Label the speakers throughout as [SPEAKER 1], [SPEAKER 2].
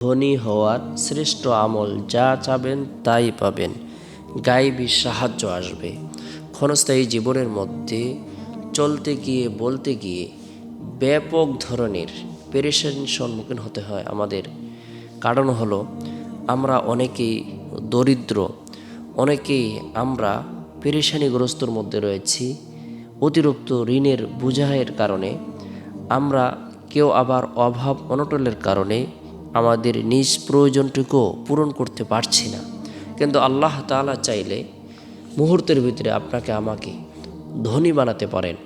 [SPEAKER 1] ধনী হওয়ার শ্রেষ্ঠ আমল যা চাবেন তাই পাবেন। গাইবী সাহায্য আসবে। ক্ষণস্থায়ী জীবনের মধ্যে চলতে গিয়ে, বলতে গিয়ে ব্যাপক ধরনের পেরেশানির সম্মুখীন হতে হয় আমাদের। কারণ হলো, আমরা অনেকেই দরিদ্র, অনেকেই আমরা পেরেশানিগ্রস্তর মধ্যে রয়েছি। অতিরিক্ত ঋণের বোঝাইয়ের কারণে আমরা কেউ আবার অভাব অনটলের কারণে আমাদের নিজ প্রয়োজনটুকু পূরণ করতে পারছি না। কিন্তু আল্লাহ তালা চাইলে মুহূর্তের ভিতরে আপনাকে আমাকে ধনী বানাতে পারেন,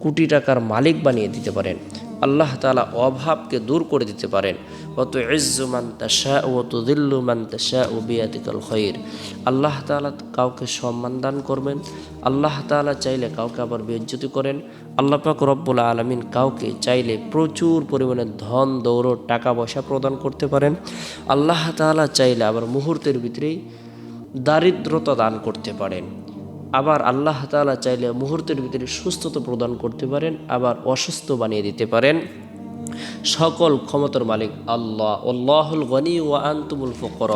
[SPEAKER 1] কোটি টাকার মালিক বানিয়ে দিতে পারেন, আল্লাহ তালা অভাবকে দূর করে দিতে পারেন। আল্লাহ তাআলা কাউকে সম্মান দান করবেন, আল্লাহ তাআলা চাইলে কাউকে আবার বেজ্জতি করেন, আল্লাহ পাক রব্বুল আলমিন কাউকে চাইলে প্রচুর পরিমাণে ধন দৌড় টাকা পয়সা প্রদান করতে পারেন, আল্লাহ তাআলা চাইলে আবার মুহূর্তের ভিতরেই দারিদ্রতা দান করতে পারেন, আবার আল্লাহ তাআলা চাইলে মুহূর্তের ভিতরে সুস্থতা প্রদান করতে পারেন, আবার অসুস্থ বানিয়ে দিতে পারেন। সকল ক্ষমতার মালিক আল্লাহ। আল্লাহুল গনি ও আন্তুমুল ফকর।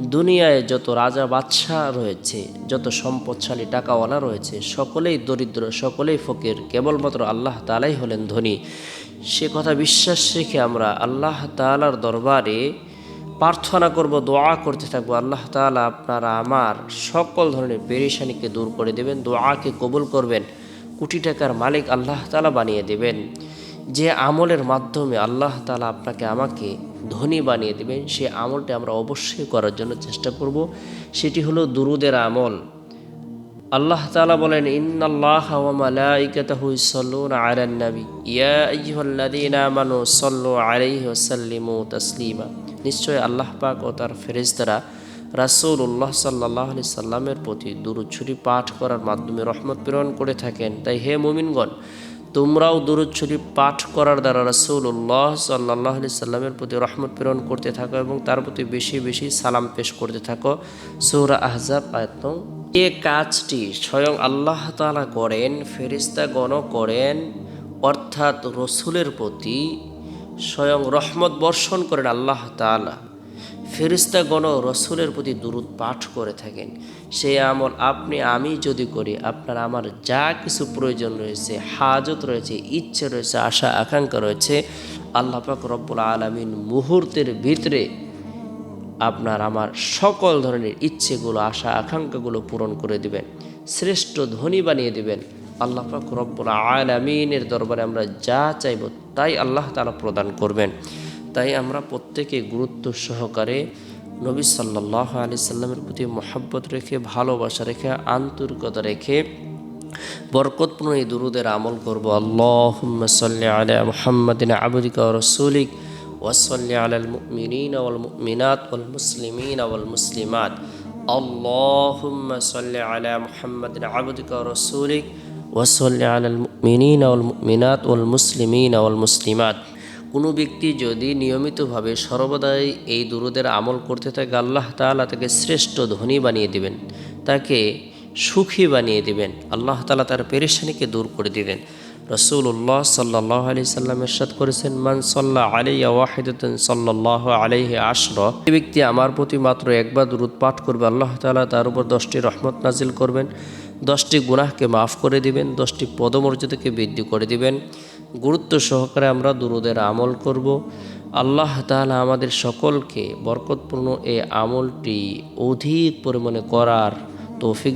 [SPEAKER 1] দুনিয়ায় যত রাজা বাদশাহ রয়েছে, যত সম্পদশালী টাকাওয়ালা রয়েছে, সকলেই দরিদ্র, সকলেই ফকির, কেবলমাত্র আল্লাহ তালাই হলেন ধনী। সে কথা বিশ্বাস রেখে আমরা আল্লাহ তালার দরবারে প্রার্থনা করব, দোয়া করতে থাকব, আল্লাহ তাআলা আপনারা আমার সকল ধরনের পেরেশানিকে দূর করে দেবেন, দোয়াকে কবুল করবেন, কোটি টাকার মালিক আল্লাহ তালা বানিয়ে দেবেন। যে আমলের মাধ্যমে আল্লাহ তাআলা আপনাকে আমাকে ধনী বানিয়ে দেবেন, সে আমলটি আমরা অবশ্যই করার জন্য চেষ্টা করব। সেটি হলো দুরুদের আমল। আল্লাহ তাআলা বলেন, ইন্নাল্লাহ ইয়া তাসলিমা। নিশ্চয় আল্লাহ পাক ও তার ফেরেশতারা রাসূলুল্লাহ সাল্লাল্লাহু আলাইহি সাল্লামের প্রতি দুরূদ শরীফ পাঠ করার মাধ্যমে রহমত প্রেরণ করে থাকেন। তাই হে মুমিনগণ তোমরাও দুরূদ শরীফ পাঠ করার দ্বারা রাসূলুল্লাহ সাল্লাল্লাহু আলাইহি সাল্লামের প্রতি রহমত প্রেরণ করতে থাকো এবং তার প্রতি বেশি বেশি সালাম পেশ করতে থাকো। সূরা আহজাব আয়াত এ কাজটি স্বয়ং আল্লাহ তাআলা করেন ফেরিস্তাগণও করেন, অর্থাৎ রসুলের প্রতি স্বয়ং রহমত বর্ষণ করেন আল্লাহ তাআলা। ফেরিস্তাগণ রসুলের প্রতি দুরুদ পাঠ করে থাকেন। সেই আমল আপনি, আমি যদি করি, আপনার আমার যা কিছু প্রয়োজন রয়েছে, হাজত রয়েছে, ইচ্ছে রয়েছে, আশা, আকাঙ্ক্ষা রয়েছে, আল্লাহ পাক রব্বুল আলমিন মুহূর্তের ভিতরে আপনার আমার সকল ধরনের ইচ্ছেগুলো, আশা, আকাঙ্ক্ষাগুলো পূরণ করে দিবেন। শ্রেষ্ঠ ধনী বানিয়ে দিবেন। আল্লাহ পাক রব্বুল আলামিনের দরবারে আমরা যা চাইব, তাই আল্লাহ তাআলা প্রদান করবেন। তাই আমরা প্রত্যেকে গুরুত্ব সহকারে নবী সাল্লাহ আলি সাল্লামের প্রতি মহাব্বত রেখে ভালোবাসা রেখে আন্তরিকতা রেখে বরকতপূর্ণ এই দুরুদের আমল করব আল্লাহ সাল্লি আলা মুহাম্মাদিন আবদিকা ও রসুলিক ওয়াসল্লি আলাল মুমিনিন ওয়াল মুমিনাত ওয়াল মুসলিমিন ওয়াল মুসলিমাত اللهم صل على محمد عبدك ورسولك وصل على المؤمنين والمؤمنات والمسلمين والمسلمات কোনো ব্যক্তি যদি নিয়মিতভাবে সর্বদাই এই দুরুদের আমল করতে থাকে, আল্লাহ তালা তাকে শ্রেষ্ঠ ধনী বানিয়ে দিবেন, তাকে সুখী বানিয়ে দিবেন, আল্লাহ তালা তার পেরেশানিকে দূর করে দিবেন। রসুল্লাহ সাল্লাহ আলি সাল্লাম এরশাদ করেছেন, মান সাল্লাহ আলাইয়া ওয়াহিদাতুন সাল্লাহ আলাইহি আশর যে ব্যক্তি আমার প্রতি মাত্র একবার দুরুদ পাঠ করবে, আল্লাহ তাআলা তার উপর দশটি রহমত নাজিল করবেন, দশটি গুনাহকে মাফ করে দিবেন, দশটি পদমর্যাদাকে বৃদ্ধি করে দিবেন। গুরুত্ব সহকারে আমরা দুরুদের আমল করব। আল্লাহ তাআলা আমাদের সকলকে বরকতপূর্ণ এই আমলটি অধিক পরিমাণে করার তৌফিক